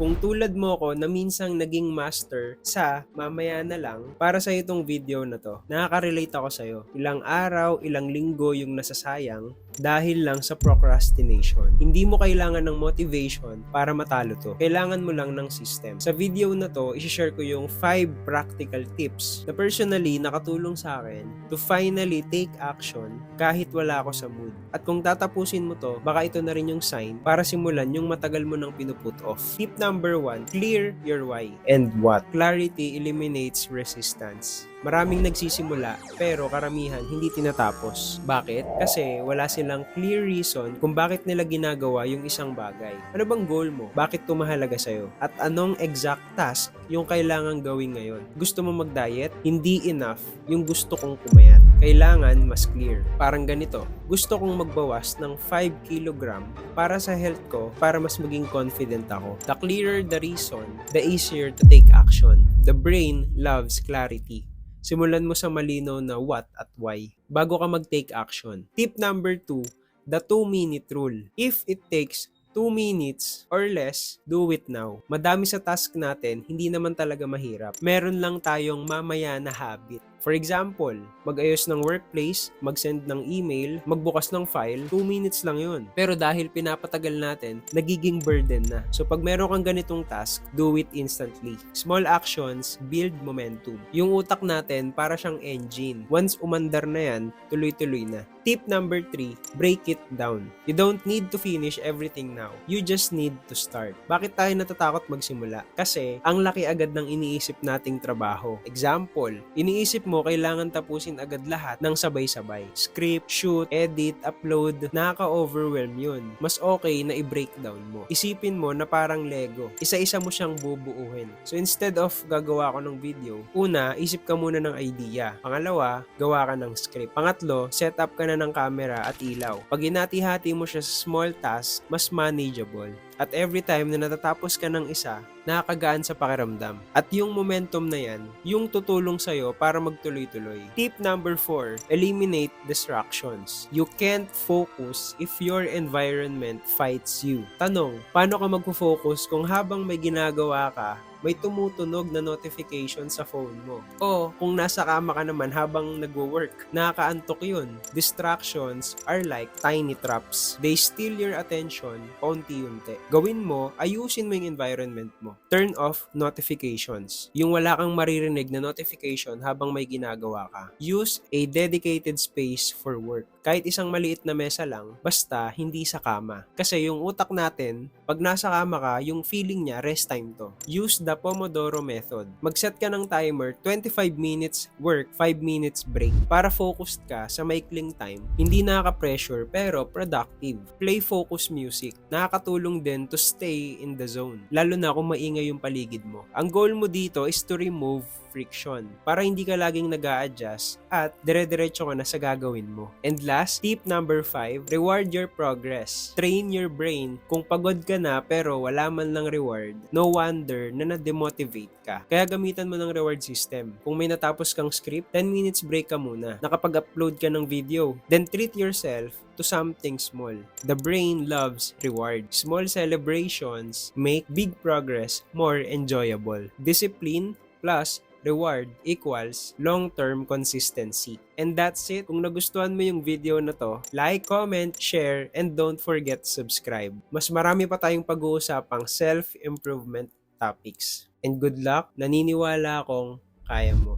Kung tulad mo ko na minsang naging master sa mamaya na lang, para sa itong video na to, nakaka-relate ako sa'yo. Ilang araw, ilang linggo yung nasasayang dahil lang sa procrastination. Hindi mo kailangan ng motivation para matalo to. Kailangan mo lang ng system. Sa video na to, isi-share ko yung 5 practical tips na personally nakatulong sa akin to finally take action kahit wala ako sa mood. At kung tatapusin mo to, baka ito na rin yung sign para simulan yung matagal mo nang pinuput off. Tip number 1, clear your why. And what? Clarity eliminates resistance. Maraming nagsisimula pero karamihan hindi tinatapos. Bakit? Kasi wala silang clear reason kung bakit nila ginagawa yung isang bagay. Ano bang goal mo? Bakit ito mahalaga sa'yo? At anong exact task yung kailangan gawin ngayon? Gusto mo mag-diet? Hindi enough yung gusto kong pumayat. Kailangan mas clear. Parang ganito. Gusto kong magbawas ng 5 kg para sa health ko para mas maging confident ako. The clearer the reason, the easier to take action. The brain loves clarity. Simulan mo sa malinaw na what at why bago ka mag-take action. Tip number 2, the 2-minute rule. If it takes 2 minutes or less, do it now. Madami sa task natin, hindi naman talaga mahirap. Meron lang tayong mamaya na habit. For example, mag-ayos ng workplace, mag-send ng email, magbukas ng file, 2 minutes lang yun. Pero dahil pinapatagal natin, nagiging burden na. So pag meron kang ganitong task, do it instantly. Small actions build momentum. Yung utak natin para siyang engine. Once umandar na yan, tuloy-tuloy na. Tip number 3, break it down. You don't need to finish everything now. You just need to start. Bakit tayo natatakot magsimula? Kasi ang laki agad ng iniisip nating trabaho. Example, iniisip mo kailangan tapusin agad lahat ng sabay-sabay. Script, shoot, edit, upload, nakaka-overwhelm yun. Mas okay na i-breakdown mo. Isipin mo na parang Lego. Isa-isa mo siyang bubuuhin. So instead of gagawa ko ng video, una, isip ka muna ng idea. Pangalawa, gawa ka ng script. Pangatlo, set up ka na ng camera at ilaw. Pag inati-hati mo siya sa small task, mas manageable. At every time na natatapos ka ng isa, nakakagaan sa pakiramdam. At yung momentum na yan, yung tutulong sa'yo para magtuloy-tuloy. Tip number 4, eliminate distractions. You can't focus if your environment fights you. Tanong, paano ka magpo-focus kung habang may ginagawa ka, may tumutunog na notification sa phone mo. O kung nasa kama ka naman habang nagwo-work, nakakaantok yun. Distractions are like tiny traps. They steal your attention paunti-unti. Gawin mo, ayusin mo yung environment mo. Turn off notifications. Yung wala kang maririnig na notification habang may ginagawa ka. Use a dedicated space for work. Kahit isang maliit na mesa lang, basta hindi sa kama. Kasi yung utak natin, pag nasa kama ka, yung feeling niya, rest time to. Use the Pomodoro method. Mag-set ka ng timer, 25 minutes work, 5 minutes break, para focused ka sa maikling time. Hindi nakaka-pressure, pero productive. Play focus music. Nakakatulong din to stay in the zone. Lalo na kung maingay yung paligid mo. Ang goal mo dito is to remove friction para hindi ka laging nag adjust at dire-diretso ka na sa gagawin mo. And last, tip number 5, reward your progress. Train your brain. Kung pagod ka na pero wala man lang reward, no wonder na na-demotivate ka. Kaya gamitan mo ng reward system. Kung may natapos kang script, 10 minutes break ka muna. Nakapag-upload ka ng video. Then treat yourself to something small. The brain loves reward. Small celebrations make big progress more enjoyable. Discipline plus reward equals long-term consistency. And that's it. Kung nagustuhan mo yung video na to, like, comment, share, and don't forget subscribe. Mas marami pa tayong pag-uusapang self-improvement topics. And good luck, naniniwala akong kaya mo.